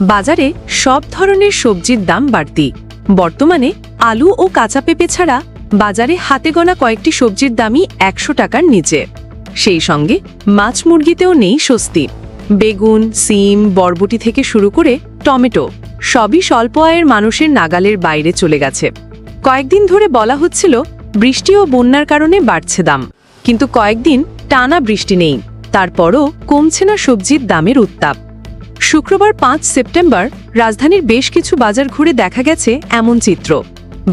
বাজারে সব ধরনের সবজির দাম বাড়তি। বর্তমানে আলু ও কাঁচা পেঁপে ছাড়া বাজারে হাতে গোনা কয়েকটি সবজির দামই একশো টাকার নিচে। সেই সঙ্গে মাছ মুরগিতেও নেই স্বস্তি। বেগুন, সিম, বরবটি থেকে শুরু করে টমেটো সবই স্বল্প আয়ের মানুষের নাগালের বাইরে চলে গেছে। কয়েকদিন ধরে বলা হচ্ছিল বৃষ্টি ও বন্যার কারণে বাড়ছে দাম। কিন্তু কয়েকদিন টানা বৃষ্টি নেই। তারপরও কমছে না সবজির দামের উত্তাপ। শুক্রবার পাঁচ সেপ্টেম্বর রাজধানীর বেশ কিছু বাজার ঘুরে দেখা গেছে এমন চিত্র।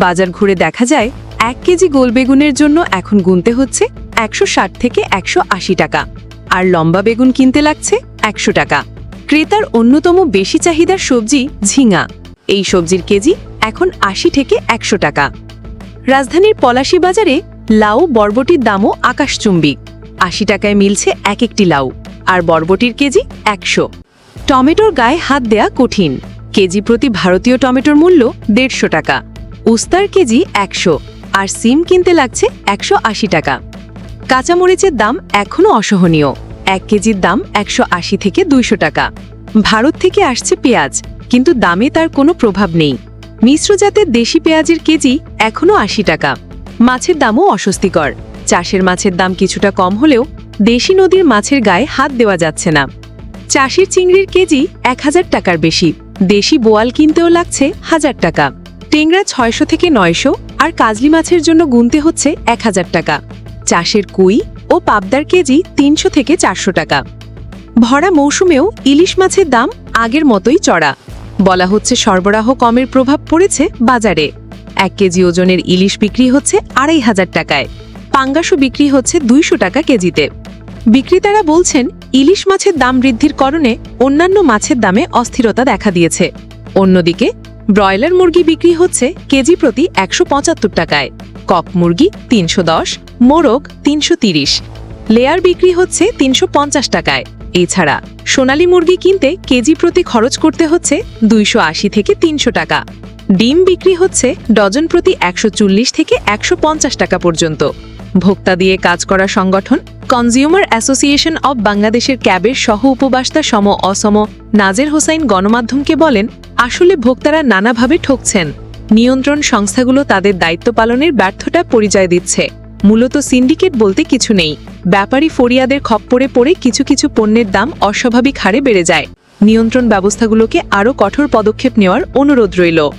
বাজার ঘুরে দেখা যায় এক কেজি গোল বেগুনের জন্য এখন গুনতে হচ্ছে একশো ষাট থেকে একশো আশি টাকা, আর লম্বা বেগুন কিনতে লাগছে একশো টাকা। ক্রেতার অন্যতম বেশি চাহিদার সবজি ঝিঙা। এই সবজির কেজি এখন আশি থেকে একশো টাকা। রাজধানীর পলাশী বাজারে লাউ, বরবটির দামও আকাশচুম্বী। আশি টাকায় মিলছে এক একটি লাউ, আর বরবটির কেজি একশো। টমেটোর গায়ে হাত দেয়া কঠিন। কেজি প্রতি ভারতীয় টমেটোর মূল্য দেড়শো টাকা। উস্তার কেজি একশো। আর সিম কিনতে লাগছে একশো আশি টাকা। কাঁচামরিচের দাম এখনও অসহনীয়। এক কেজির দাম একশো আশি থেকে দুইশো টাকা। ভারত থেকে আসছে পেঁয়াজ, কিন্তু দামে তার কোনো প্রভাব নেই। মিশ্র জাতের দেশি পেঁয়াজের কেজি এখনও আশি টাকা। মাছের দামও অস্বস্তিকর। চাষের মাছের দাম কিছুটা কম হলেও দেশি নদীর মাছের গায়ে হাত দেওয়া যাচ্ছে না। চাষির চিংড়ির কেজি এক হাজার টাকার বেশি। দেশি বোয়াল কিনতেও লাগছে হাজার টাকা। টেংরা ছয়শো থেকে নয়শো আর কাজলি মাছের জন্য গুনতে হচ্ছে এক হাজার টাকা। চাষের কুই ও পাবদার কেজি তিনশো থেকে চারশো টাকা। ভরা মৌসুমেও ইলিশ মাছের দাম আগের মতোই চড়া। বলা হচ্ছে সরবরাহ কমের প্রভাব পড়েছে বাজারে। এক কেজি ওজনের ইলিশ বিক্রি হচ্ছে আড়াই হাজার টাকায়। পাঙ্গাসও বিক্রি হচ্ছে দুইশো টাকা কেজিতে। বিক্রেতারা বলছেন ইলিশ মাছের দাম বৃদ্ধির কারণে অন্যান্য মাছের দামে অস্থিরতা দেখা দিয়েছে। অন্যদিকে, ব্রয়লার মুরগি বিক্রি হচ্ছে কেজি প্রতি একশো পঁচাত্তর টাকায়, কক মুরগি তিনশো দশ, মোরগ তিনশো লেয়ার বিক্রি হচ্ছে তিনশো পঞ্চাশ টাকায়। এছাড়া, সোনালী মুরগি কিনতে কেজি প্রতি খরচ করতে হচ্ছে দুইশো আশি থেকে তিনশো টাকা। ডিম বিক্রি হচ্ছে ডজন প্রতি একশো চল্লিশ থেকে একশো পঞ্চাশ টাকা পর্যন্ত। ভোক্তা দিয়ে কাজ করা সংগঠন কনজিউমার অ্যাসোসিয়েশন অব বাংলাদেশের ক্যাবের সহ উপবাস্তা সম অসম নাজের হোসাইন গণমাধ্যমকে বলেন, আসলে ভোক্তারা নানাভাবে ঠকছেন। নিয়ন্ত্রণ সংস্থাগুলো তাদের দায়িত্ব পালনের ব্যর্থতা পরিচয় দিচ্ছে। মূলত সিন্ডিকেট বলতে কিছু নেই। ব্যাপারী ফরিয়াদের খপ্পরে পড়ে কিছু কিছু পণ্যের দাম অস্বাভাবিক হারে বেড়ে যায়। নিয়ন্ত্রণ ব্যবস্থাগুলোকে আরও কঠোর পদক্ষেপ নেওয়ার অনুরোধ রইল।